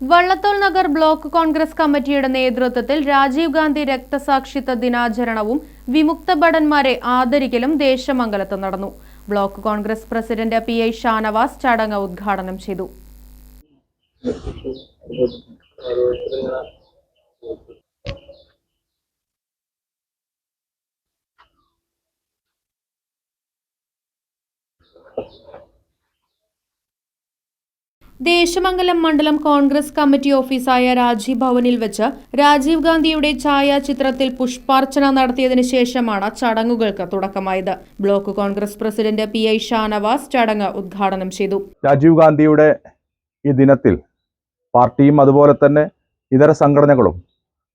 Vallathol Nagar block Congress കമ്മിറ്റിയുടെ നേതൃത്വത്തിൽ രാജീവ് ഗാന്ധി രക്തസാക്ഷിത്വ ദിനാചരണവും വിമുക്ത ഭടന്മാരെ ആദരിക്കലും ദേശമംഗലത്ത് നടന്നു. Block Congress president P I Shanavas ചടങ്ങ് ഉദ്ഘാടനം ചെയ്തു. ദേശമംഗലം മണ്ഡലം കോൺഗ്രസ് കമ്മിറ്റി ഓഫീസായ രാജീവ് ഭവനിൽ വെച്ച് രാജീവ് ഗാന്ധിയുടെ ഛായാചിത്രത്തിൽ പുഷ്പാർച്ചന നടത്തിയതിനു ശേഷമാണ് ചടങ്ങുകൾക്ക് തുടക്കമായത്. Block Congress president P I Shanavas ചടങ്ങ് ഉദ്ഘാടനം ചെയ്തു. രാജീവ് ഗാന്ധിയുടെ ഈ ദിനത്തിൽ പാർട്ടിയും അതുപോലെ തന്നെ ഇതര സംഘടനകളും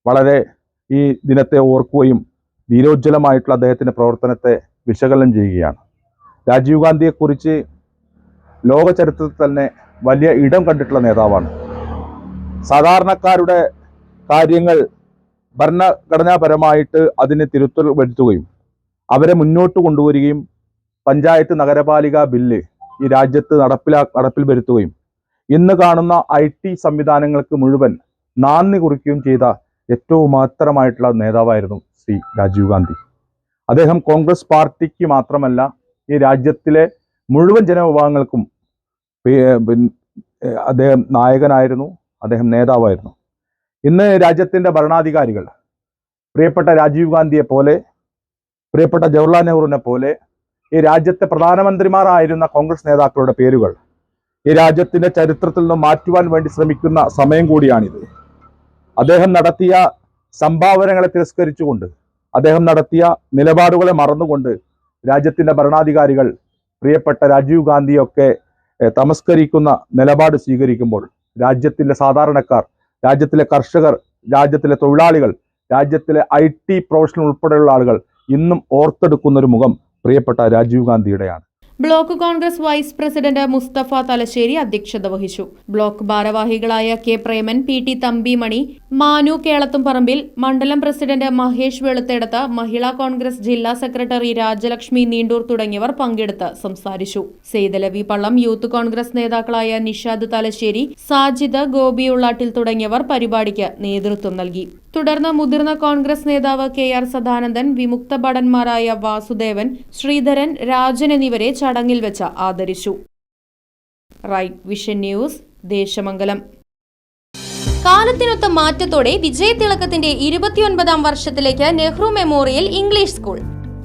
വളരെ ഈ ദിനത്തെ ഓർക്കുകയും ധീരോജ്വലമായിട്ടുള്ള അദ്ദേഹത്തിന്റെ പ്രവർത്തനത്തെ വിശകലനം ചെയ്യുകയാണ്. രാജീവ് ഗാന്ധിയെക്കുറിച്ച് ലോക ചരിത്രത്തിൽ തന്നെ വലിയ ഇടം കണ്ടിട്ടുള്ള നേതാവാണ്. സാധാരണക്കാരുടെ കാര്യങ്ങൾ ഭരണഘടനാപരമായിട്ട് അതിന് തിരുത്തൽ വരുത്തുകയും അവരെ മുന്നോട്ട് കൊണ്ടുവരികയും പഞ്ചായത്ത് നഗരപാലിക ബില്ല് ഈ രാജ്യത്ത് നടപ്പിലാ നടപ്പിൽ വരുത്തുകയും ഇന്ന് കാണുന്ന ഐ ടി സംവിധാനങ്ങൾക്ക് മുഴുവൻ നാന്ദി കുറിക്കുകയും ചെയ്ത ഏറ്റവും മഹത്തരമായിട്ടുള്ള നേതാവായിരുന്നു ശ്രീ രാജീവ് ഗാന്ധി. അദ്ദേഹം കോൺഗ്രസ് പാർട്ടിക്ക് മാത്രമല്ല ഈ രാജ്യത്തിലെ മുഴുവൻ ജനവിഭാഗങ്ങൾക്കും അദ്ദേഹം നായകനായിരുന്നു അദ്ദേഹം നേതാവായിരുന്നു. ഇന്ന് രാജ്യത്തിന്റെ ഭരണാധികാരികൾ പ്രിയപ്പെട്ട രാജീവ് ഗാന്ധിയെ പോലെ പ്രിയപ്പെട്ട ജവഹർലാൽ നെഹ്റുവിനെ പോലെ ഈ രാജ്യത്തെ പ്രധാനമന്ത്രിമാരായിരുന്ന കോൺഗ്രസ് നേതാക്കളുടെ പേരുകൾ ഈ രാജ്യത്തിന്റെ ചരിത്രത്തിൽ നിന്ന് മാറ്റുവാൻ വേണ്ടി ശ്രമിക്കുന്ന സമയം കൂടിയാണിത്. അദ്ദേഹം നടത്തിയ സംഭാവനകളെ തിരസ്കരിച്ചുകൊണ്ട് അദ്ദേഹം നടത്തിയ നിലപാടുകളെ മറന്നുകൊണ്ട് രാജ്യത്തിന്റെ ഭരണാധികാരികൾ പ്രിയപ്പെട്ട രാജീവ് ഗാന്ധിയൊക്കെ തമസ്കരിക്കുന്ന നിലപാട് സ്വീകരിക്കുമ്പോൾ രാജ്യത്തിലെ സാധാരണക്കാർ രാജ്യത്തിലെ കർഷകർ രാജ്യത്തിലെ തൊഴിലാളികൾ രാജ്യത്തിലെ ഐ ടി പ്രൊഫഷണൽ ഉൾപ്പെടെയുള്ള ആളുകൾ ഇന്നും ഓർത്തെടുക്കുന്ന ഒരു മുഖം പ്രിയപ്പെട്ട Rajiv ഗാന്ധിയുടെയാണ്. Block Congress vice president Mustafa Thalassery അധ്യക്ഷത വഹിച്ചു. ബ്ലോക്ക് ഭാരവാഹികളായ K Preman P T Thampimani Manu Kelathumparambil മണ്ഡലം പ്രസിഡന്റ് മഹേഷ് വെളുത്തെടുത്ത് മഹിളാ കോൺഗ്രസ് ജില്ലാ സെക്രട്ടറി രാജലക്ഷ്മി നീണ്ടൂർ തുടങ്ങിയവർ പങ്കെടുത്ത് സംസാരിച്ചു. സെയ്തലവി പള്ളം യൂത്ത് കോൺഗ്രസ് നേതാക്കളായ നിഷാദ് തലശ്ശേരി സാജിദ് ഗോപി ഉള്ളാട്ടിൽ തുടങ്ങിയവർ പരിപാടിക്ക് നേതൃത്വം നൽകി. തുടർന്ന് മുതിർന്ന കോൺഗ്രസ് നേതാവ് കെ ആർ സദാനന്ദൻ വിമുക്ത ഭടന്മാരായ വാസുദേവൻ ശ്രീധരൻ രാജൻ എന്നിവരെ ചടങ്ങിൽ വെച്ച് ആദരിച്ചു. Right Vision News Deshamangalam. കാലത്തിനൊത്ത മാറ്റത്തോടെ വിജയതിളക്കത്തിന്റെ ഇരുപത്തിയൊൻപതാം വർഷത്തിലേക്ക് നെഹ്റു മെമ്മോറിയൽ ഇംഗ്ലീഷ് സ്കൂൾ.